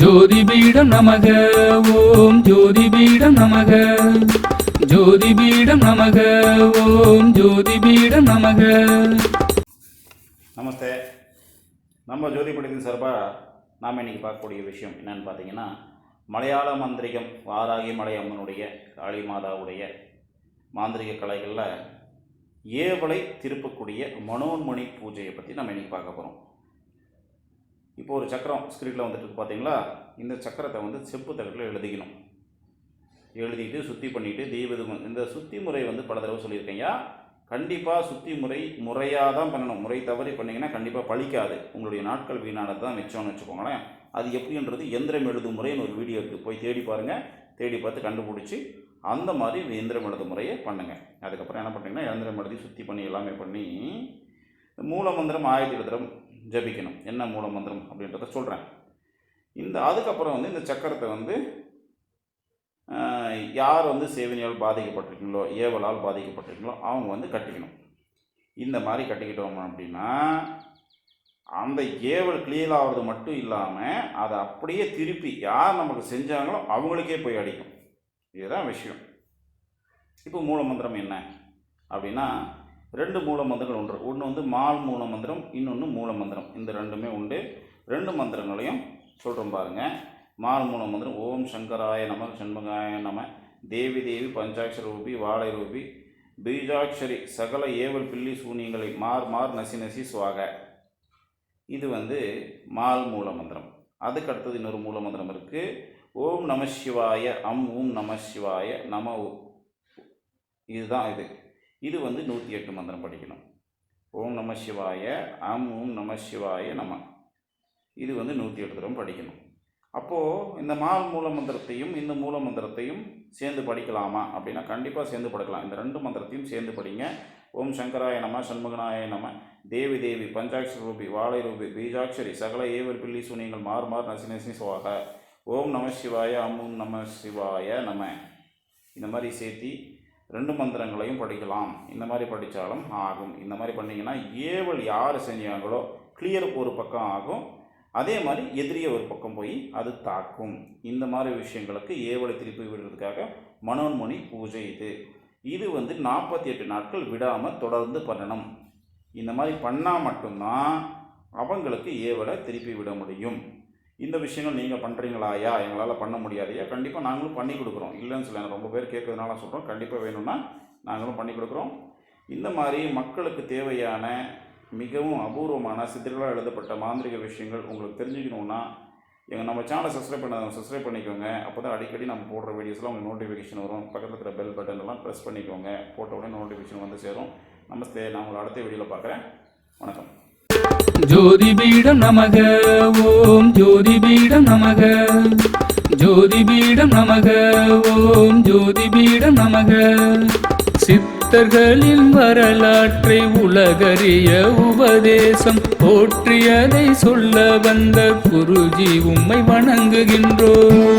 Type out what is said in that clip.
ஜோதிபீடம் நமக ஓம் ஜோதிபீடம் நமக. ஜோதிபீடம் நமக ஓம் ஜோதிபீடம் நமக. நமஸ்தே. நம்ம ஜோதி படத்தின் சார்பாக நாம் இன்னைக்கு பார்க்கக்கூடிய விஷயம் என்னன்னு பார்த்தீங்கன்னா மலையாள மந்திரிகம் வாராகி மலை அம்மனுடைய காளி மாதாவுடைய மாந்திரிக கலைகளில் ஏவலை திருப்பக்கூடிய மனோன்மணி பூஜையை பற்றி நம்ம இன்னைக்கு பார்க்க போகிறோம் இப்போ ஒரு சக்கரம் ஸ்கிரீனில் வந்துட்டு பார்த்தீங்களா இந்த சக்கரத்தை வந்து செப்பு தகட்டில் எழுதிக்கணும். எழுதிட்டு சுத்தி பண்ணிட்டு தெய்வம் இந்த சுத்தி முறை வந்து பல தடவை சொல்லியிருக்கேன் கண்டிப்பாக சுத்தி முறை முறையாக தான் பண்ணணும். முறை தவறி பண்ணிங்கன்னா கண்டிப்பாக பழிக்காது. உங்களுடைய நாட்கள் வீணானது தான் மிச்சம்னு வச்சுக்கோங்களேன். அது எப்படின்றது எந்திரம் எழுதும் முறைன்னு ஒரு வீடியோ இருக்குது போய் தேடி பாருங்கள் தேடி பார்த்து கண்டுபிடிச்சி அந்த மாதிரி எந்திரம் எழுதும் முறையை பண்ணுங்கள் அதுக்கப்புறம் என்ன பண்ணுறீங்கன்னா எந்திரம் எழுதி சுத்தி பண்ணி எல்லாமே பண்ணி மூல மந்திரம் ஆயிரத்தி எழுதுறம் ஜபிக்கணும். என்ன மூல மந்திரம் அப்படின்றத சொல்கிறேன் இந்த அதுக்கப்புறம் வந்து இந்த சக்கரத்தை வந்து யார் வந்து சேவனியால் பாதிக்கப்பட்டிருக்கீங்களோ ஏவலால் பாதிக்கப்பட்டிருக்கீங்களோ அவங்க வந்து கட்டிக்கணும். இந்த மாதிரி கட்டிக்கிட்டோம் அப்படின்னா அந்த ஏவல் கிளியர் ஆகிறது மட்டும் இல்லாமல் அதை அப்படியே திருப்பி யார் நமக்கு செஞ்சாங்களோ அவங்களுக்கே போய் அடிக்கும். இதுதான் விஷயம். இப்போ மூல மந்திரம் என்ன அப்படின்னா ரெண்டு மூல மந்திரங்கள் உண்டு ஒன்று வந்து மால் மூல மந்திரம் இன்னொன்று மூல மந்திரம். இந்த ரெண்டுமே உண்டு. ரெண்டு மந்திரங்களையும் சொல்கிறோம் பாருங்க. மால் மூல மந்திரம் ஓம் சங்கராய நம சண்முகாய நம தேவி தேவி பஞ்சாட்சர ரூபி வாழை ரூபி பீஜாட்சரி சகல ஏவல் பில்லி சூனியங்களை மார் மார் நசி நசி சுவாக. இது வந்து மால் மூல மந்திரம். அதுக்கு அடுத்தது இன்னொரு மூல மந்திரம் இருக்குது ஓம் நம சிவாய அம் ஓம் நம சிவாய நம இதுதான் இது. இது வந்து நூற்றி எட்டு மந்திரம் படிக்கணும். ஓம் நம சிவாய அம் ஓம் நம சிவாய நம. இது வந்து நூற்றி எட்டு தடவை படிக்கணும். அப்போது இந்த மால் மூல மந்திரத்தையும் இந்த மூல மந்திரத்தையும் சேர்ந்து படிக்கலாமா? அப்படின்னா கண்டிப்பாக சேர்ந்து படிக்கலாம். இந்த ரெண்டு மந்திரத்தையும் சேர்ந்து படிங்க. ஓம் சங்கராய நம சண்முகனாய நம. தேவி தேவி பஞ்சாட்சர ரூபி வாழை ரூபி பீஜாட்சரி சகல ஏவர் பில்லி சுனிங்கள் மாறு மாறு நசி நசி சுவாக. ஓம் நம சிவாய அம் நம சிவாய நம. இந்த மாதிரி சேர்த்தி ரெண்டு மந்திரங்களையும் படிக்கலாம். இந்த மாதிரி படித்தாலும் ஆகும். இந்த மாதிரி பண்ணிங்கன்னா ஏவல் யார் செஞ்சாங்களோ கிளியர் ஒரு பக்கம் ஆகும். அதே மாதிரி எதிரியை ஒரு பக்கம் போய் அது தாக்கும். இந்த மாதிரி விஷயங்களுக்கு ஏவலை திருப்பி விடுறதுக்காக மனோன்மணி பூஜை இது. இது வந்து நாற்பத்தி எட்டு நாட்கள் விடாமல் தொடர்ந்து பண்ணணும். இந்த மாதிரி பண்ணால் மட்டும்தான் அவங்களுக்கு ஏவலை திருப்பி விட முடியும். இந்த விஷயங்கள் நீங்கள் பண்ணுறீங்களாயா எங்களால் பண்ண முடியாதையா கண்டிப்பாக நாங்களும் பண்ணி கொடுக்குறோம். இல்லைன்னு சொல்லி ரொம்ப பேர் கேட்கறதுனால சொல்கிறோம் கண்டிப்பாக வேணும்னா நாங்களும் பண்ணி கொடுக்குறோம். இந்த மாதிரி மக்களுக்கு தேவையான மிகவும் அபூர்வமான சித்திரங்களாக எழுதப்பட்ட மாந்திரிக விஷயங்கள் உங்களுக்கு தெரிஞ்சுக்கணுன்னா எங்கள் நம்ம சேனலை சப்ஸ்கிரைப் பண்ண சப்ஸ்கிரைப் பண்ணிக்கோங்க. அப்போ தான் அடிக்கடி நம்ம போடுற வீடியோஸ்லாம் உங்களுக்கு நோட்டிஃபிகேஷன் வரும். பக்கத்தில் இருக்கிற பெல் பட்டன் எல்லாம் ப்ரெஸ் பண்ணிக்கோங்க. போட்ட உடனே நோட்டிஃபிகேஷன் வந்து சேரும். நமஸ்தே. நான் உங்களை அடுத்த வீடியோவில் பார்க்குறேன். வணக்கம். ஜோதிபீடம் நமக ஓம் ஜோதிபீடம் நமக. ஜோதிபீடம் நமக ஓம் ஜோதிபீடம் நமக. சித்தர்களின் வரலாற்றை உலகறிய உபதேசம் போற்றியதை சொல்ல வந்த குருஜி உம்மை வணங்குகின்றோம்.